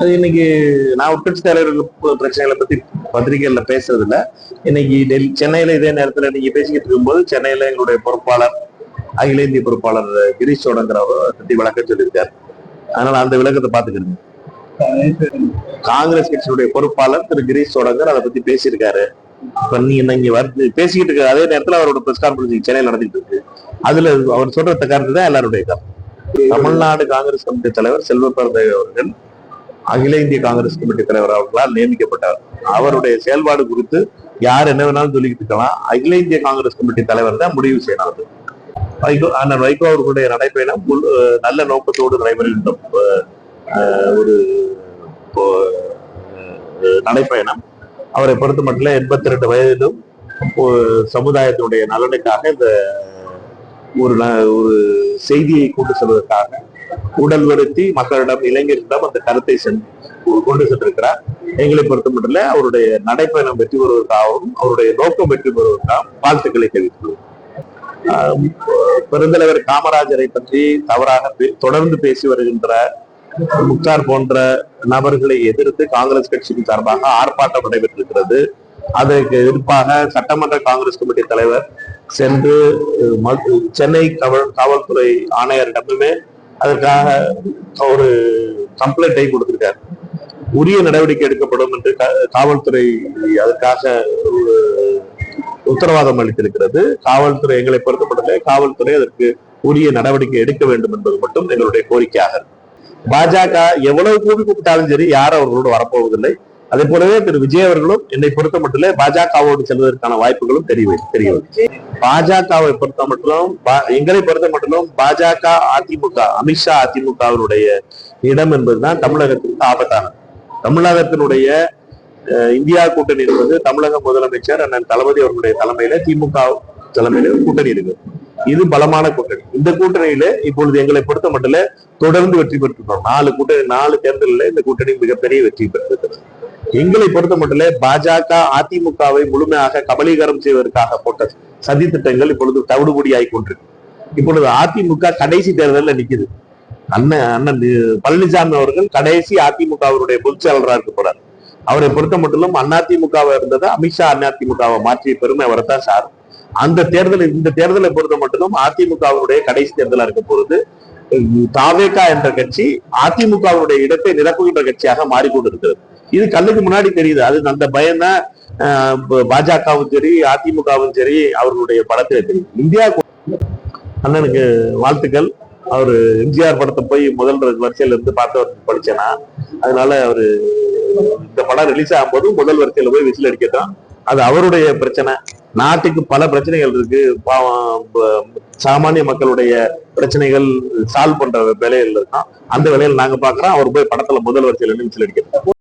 அது இன்னைக்கு நான் உட்கட்சி தலைவர்கள் பிரச்சனைகளை பத்தி பத்திரிகைகள்ல பேசுறது இல்ல இன்னைக்கு டெல்லி சென்னையில இதே நேரத்துல நீங்க பேசிக்கிட்டு இருக்கும்போது சென்னையில எங்களுடைய பொறுப்பாளர் அகில இந்திய பொறுப்பாளர் கிரீஷ் சோடங்கிறவர் பத்தி விளக்கம் சொல்லியிருக்காரு. அதனால அந்த விளக்கத்தை பாத்துக்கிறேன் காங்கிரஸ் கட்சியுடைய பொறுப்பாளர் திரு கிரீஷ் சோடங்கர் அதை பத்தி பேசியிருக்காரு. இப்ப நீங்க இங்க வந்து பேசிக்கிட்டு இருக்க அதே நேரத்துல அவரோட பிரஸ் கான்பரன்ஸ் சென்னையில் நடந்துட்டு இருக்கு. அதுல அவர் சொல்ற கருத்து தான் எல்லாருடைய கருத்து. தமிழ்நாடு காங்கிரஸ் கமிட்டி தலைவர் செல்வ பெருந்தகை அவர்கள் அகில இந்திய காங்கிரஸ் கமிட்டி தலைவர் அவர்களால் நியமிக்கப்பட்டார். அவருடைய செயல்பாடு குறித்து யார் என்ன வேணாலும் சொல்லிக்கிட்டு இருக்கலாம். அகில இந்திய காங்கிரஸ் கமிட்டி தலைவர் தான் முடிவு செய்யணும் அது வைகோ அண்ணன் வைகோ அவர்களுடைய நடைப்பயணம் நல்ல நோக்கத்தோடு நடைபெறுகின்ற ஒரு நடைப்பயணம். அவரை பொறுத்த மட்டும் எண்பத்தி ரெண்டு வயதிலும் சமுதாயத்தினுடைய நலனுக்காக இந்த ஒரு ந- ஒரு செய்தியை கொண்டு செல்வதற்காக உடல் வருத்தி மக்களிடம் இளைஞர்களிடம் அந்த கருத்தை கொண்டு சென்றிருக்கிறார். எங்களை பொறுத்த மட்டும் அவருடைய நடைப்பயணம் வெற்றி பெறுவதற்காகவும் அவருடைய நோக்கம் வெற்றி பெறுவதற்காகவும் வாழ்த்துக்களை தெரிவித்துள்ளோம் பெருந்தலைவர் காமராஜரை பற்றி தவறாக பே- தொடர்ந்து பேசி வருகின்ற முக்தார் போன்ற நபர்களை எதிர்த்து காங்கிரஸ் கட்சியின் சார்பாக ஆர்ப்பாட்டம் நடைபெற்றிருக்கிறது. அதற்கு எதிர்ப்பாக சட்டமன்ற காங்கிரஸ் கமிட்டி தலைவர் சென்று சென்னை காவல்துறை ஆணையரிடமுமே அதற்காக ஒரு கம்ப்ளைண்டை கொடுத்திருக்காரு. உரிய நடவடிக்கை எடுக்கப்படும் என்று காவல்துறை அதற்காக ஒரு உத்தரவாதம் அளித்திருக்கிறது. காவல்துறை எங்களை பொறுத்தப்பட்டதே காவல்துறை அதற்கு உரிய நடவடிக்கை எடுக்க வேண்டும் என்பது மட்டும் எங்களுடைய கோரிக்கையாக பாஜக எவ்வளவு கூவி கூப்பிட்டாலும் சரி யாரும் அவர்களோடு வரப்போவதில்லை. அதே போலவே திரு விஜய் அவர்களும் என்னை பொறுத்த மட்டும் பாஜகவோடு செல்வதற்கான வாய்ப்புகளும் தெரிய தெரியவில்லை பாஜகவை பொறுத்த மட்டும் பா- எங்களை பொறுத்த மட்டும் பாஜக அதிமுக அமித்ஷா அதிமுகவினுடைய இடம் என்பதுதான் தமிழகத்திற்கு ஆபத்தானது. தமிழகத்தினுடைய அஹ், இந்தியா கூட்டணி என்பது தமிழக முதலமைச்சர் அண்ணன் தளபதி அவர்களுடைய தலைமையில திமுக தலைமையில கூட்டணி இருக்கு இது பலமான கூட்டணி. இந்த கூட்டணியில இப்பொழுது எங்களை பொறுத்த மட்டும் தொடர்ந்து வெற்றி பெற்றிருக்கோம் நாலு கூட்டணி நாலு தேர்தலில் இந்த கூட்டணி மிகப்பெரிய வெற்றி பெற்றிருக்கிறது. எங்களை பொறுத்த மட்டும் பாஜக அதிமுகவை முழுமையாக கபலீகரம் செய்வதற்காக போட்ட சதி திட்டங்கள் இப்பொழுது தவிடுபொடியாகி கொண்டிருக்கு. இப்பொழுது அதிமுக கடைசி தேர்தலில் நிக்குது. அண்ணன் அண்ணன் பழனிசாமி அவர்கள் கடைசி அதிமுகவினுடைய பொதுச் செயலராக இருக்க போறார். அவரை பொறுத்த மட்டும் அதிமுகவா இருந்தது அமித்ஷா அதிமுகவை மாற்றிய பெருமை அவரை தான் சார் அந்த தேர்தல் இந்த தேர்தலை பொறுத்த மட்டும் அதிமுகவினுடைய கடைசி தேர்தலா இருக்க போறது தாவேகா என்ற கட்சி அதிமுகவினுடைய இடத்தை நிரப்புகின்ற கட்சியாக மாறிக்கொண்டிருக்கிறது. இது கண்ணுக்கு முன்னாடி தெரியுது. அது அந்த பயம்தான் பாஜகவும் சரி அதிமுகவும் சரி அவர்களுடைய படத்துல தெரியும். இந்தியா அண்ணனுக்கு வாழ்த்துக்கள். அவரு எம்ஜிஆர் படத்தை போய் முதல் வரிசையில இருந்து பார்த்து படிச்சேனா. அதனால அவரு இந்த படம் ரிலீஸ் ஆகும்போது முதல் வரிசையில போய் விசில் அடிக்கட்டும் அது அவருடைய பிரச்சனை. நாட்டுக்கு பல பிரச்சனைகள் இருக்கு. பாவம் சாமானிய மக்களுடைய பிரச்சனைகள் சால்வ் பண்ற வேலையில் இருக்கான். அந்த வேலையில நாங்க பாக்குறோம் அவர் போய் படத்துல முதல் வரிசையில நீச்சல் அடிக்கிறோம்